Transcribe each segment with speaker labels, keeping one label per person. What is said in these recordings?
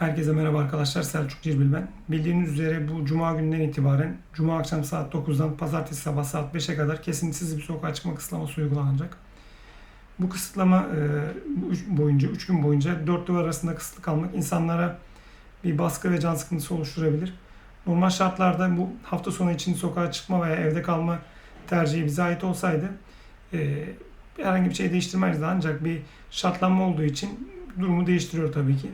Speaker 1: Herkese merhaba arkadaşlar. Selçuk Cirbil ben. Bildiğiniz üzere bu cuma günden itibaren cuma akşam saat 9'dan pazartesi sabah saat 5'e kadar kesintisiz bir sokağa çıkma kısıtlaması uygulanacak. Bu kısıtlama e, boyunca 3 gün boyunca dört duvar arasında kısıtlı kalmak insanlara bir baskı ve can sıkıntısı oluşturabilir. Normal şartlarda bu hafta sonu için sokağa çıkma veya evde kalma tercihi bize ait olsaydı e, herhangi bir şey değiştirmezdi ancak bir şartlanma olduğu için durumu değiştiriyor tabii ki.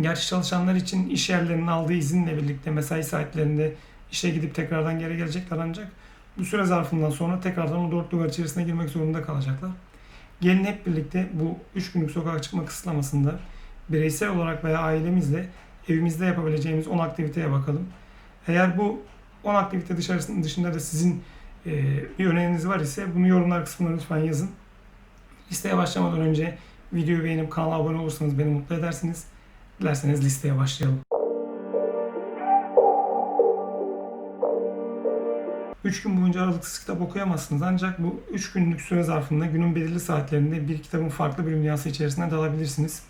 Speaker 1: Gerçi çalışanlar için iş yerlerinin aldığı izinle birlikte mesai saatlerinde işe gidip tekrardan geri gelecekler ancak bu süre zarfından sonra tekrardan o dört duvar içerisine girmek zorunda kalacaklar. Gelin hep birlikte bu 3 günlük sokağa çıkma kısıtlamasında bireysel olarak veya ailemizle evimizde yapabileceğimiz 10 aktiviteye bakalım. Eğer bu 10 aktivite dışarısının dışında da sizin e, bir öneriniz var ise bunu yorumlar kısmına lütfen yazın. Listeye başlamadan önce videoyu beğenip kanala abone olursanız beni mutlu edersiniz. Dilerseniz listeye başlayalım. 3 gün boyunca aralıksız kitap okuyamazsınız ancak bu 3 günlük süre zarfında günün belirli saatlerinde bir kitabın farklı bir dünyası içerisine dalabilirsiniz.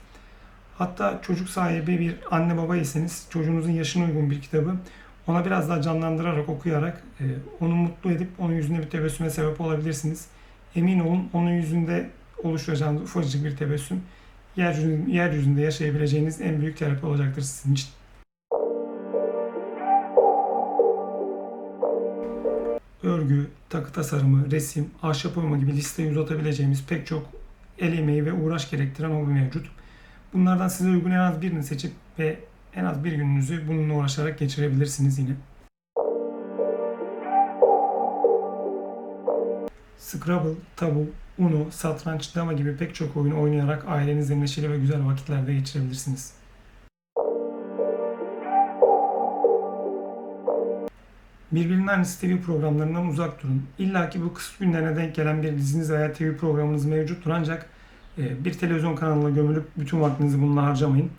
Speaker 1: Hatta çocuk sahibi bir anne baba iseniz çocuğunuzun yaşına uygun bir kitabı ona biraz daha canlandırarak okuyarak e, onu mutlu edip onun yüzünde bir tebessüme sebep olabilirsiniz. Emin olun onun yüzünde oluşturacağınız ufacık bir tebessüm yeryüzünde, yeryüzünde yaşayabileceğiniz en büyük terapi olacaktır sizin için. Örgü, takı tasarımı, resim, ahşap oyma gibi listeye uzatabileceğimiz pek çok el emeği ve uğraş gerektiren hobi mevcut. Bunlardan size uygun en az birini seçip ve en az bir gününüzü bununla uğraşarak geçirebilirsiniz yine. Scrabble, Tabu, Uno, satranç, dama gibi pek çok oyunu oynayarak ailenizle neşeli ve güzel vakitlerde geçirebilirsiniz. Birbirinin aynısı TV programlarından uzak durun. İlla ki bu kısıt günlerine denk gelen bir diziniz veya TV programınız mevcuttur ancak e, bir televizyon kanalına gömülüp bütün vaktinizi bununla harcamayın.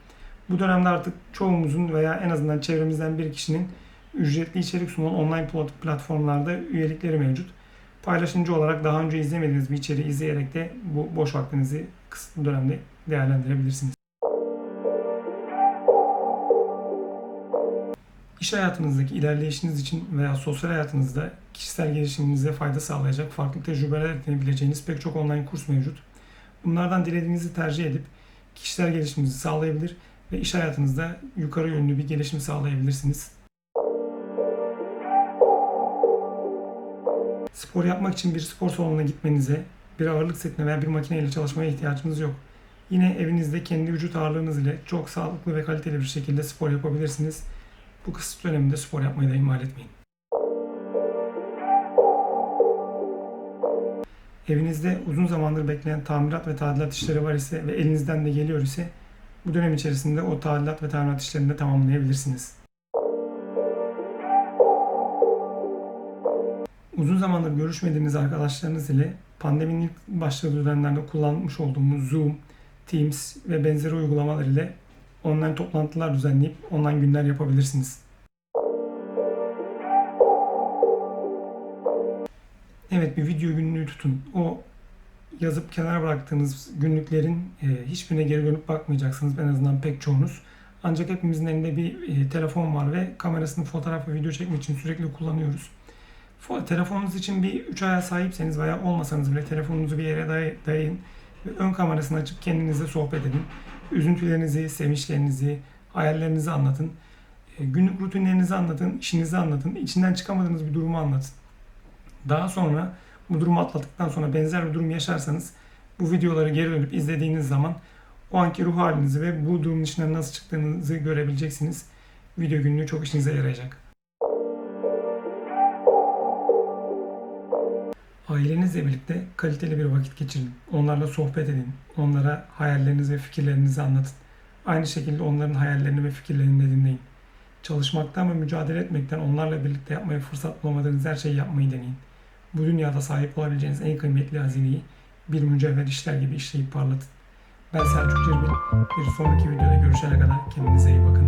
Speaker 1: Bu dönemde artık çoğumuzun veya en azından çevremizden bir kişinin ücretli içerik sunan online plat- platformlarda üyelikleri mevcut. Paylaşımcı olarak daha önce izlemediğiniz bir içeriği izleyerek de bu boş vaktinizi kısıtlı dönemde değerlendirebilirsiniz. İş hayatınızdaki ilerleyişiniz için veya sosyal hayatınızda kişisel gelişiminize fayda sağlayacak farklı tecrübeler edinebileceğiniz pek çok online kurs mevcut. Bunlardan dilediğinizi tercih edip kişisel gelişiminizi sağlayabilir ve iş hayatınızda yukarı yönlü bir gelişim sağlayabilirsiniz. Spor yapmak için bir spor salonuna gitmenize, bir ağırlık setine veya bir makineyle çalışmaya ihtiyacınız yok. Yine evinizde kendi vücut ağırlığınız ile çok sağlıklı ve kaliteli bir şekilde spor yapabilirsiniz. Bu kısıt döneminde spor yapmayı da ihmal etmeyin. Evinizde uzun zamandır bekleyen tamirat ve tadilat işleri var ise ve elinizden de geliyor ise bu dönem içerisinde o tadilat ve tamirat işlerini de tamamlayabilirsiniz. Uzun zamandır görüşmediğiniz arkadaşlarınız ile pandeminin ilk başladığı dönemlerde kullanmış olduğumuz Zoom, Teams ve benzeri uygulamalar ile online toplantılar düzenleyip online günler yapabilirsiniz. Evet bir video günlüğü tutun. O yazıp kenara bıraktığınız günlüklerin e, hiçbirine geri dönüp bakmayacaksınız en azından pek çoğunuz. Ancak hepimizin elinde bir e, telefon var ve kamerasını fotoğraf ve video çekmek için sürekli kullanıyoruz. Fo- Telefonunuz için bir 3 aya sahipseniz veya olmasanız bile telefonunuzu bir yere day- dayayın ön kamerasını açıp kendinizle sohbet edin. Üzüntülerinizi, sevinçlerinizi, hayallerinizi anlatın. E, Günlük rutinlerinizi anlatın, işinizi anlatın, içinden çıkamadığınız bir durumu anlatın. Daha sonra bu durumu atlattıktan sonra benzer bir durum yaşarsanız bu videoları geri dönüp izlediğiniz zaman o anki ruh halinizi ve bu durumun içinden nasıl çıktığınızı görebileceksiniz. Video günlüğü çok işinize yarayacak. Ailenizle birlikte kaliteli bir vakit geçirin. Onlarla sohbet edin. Onlara hayallerinizi ve fikirlerinizi anlatın. Aynı şekilde onların hayallerini ve fikirlerini de dinleyin. Çalışmaktan ve mücadele etmekten onlarla birlikte yapmaya fırsat bulamadığınız her şeyi yapmayı deneyin. Bu dünyada sahip olabileceğiniz en kıymetli hazineyi bir mücevher işler gibi işleyip parlatın. Ben Selçuk Cirbil. Bir sonraki videoda görüşene kadar kendinize iyi bakın.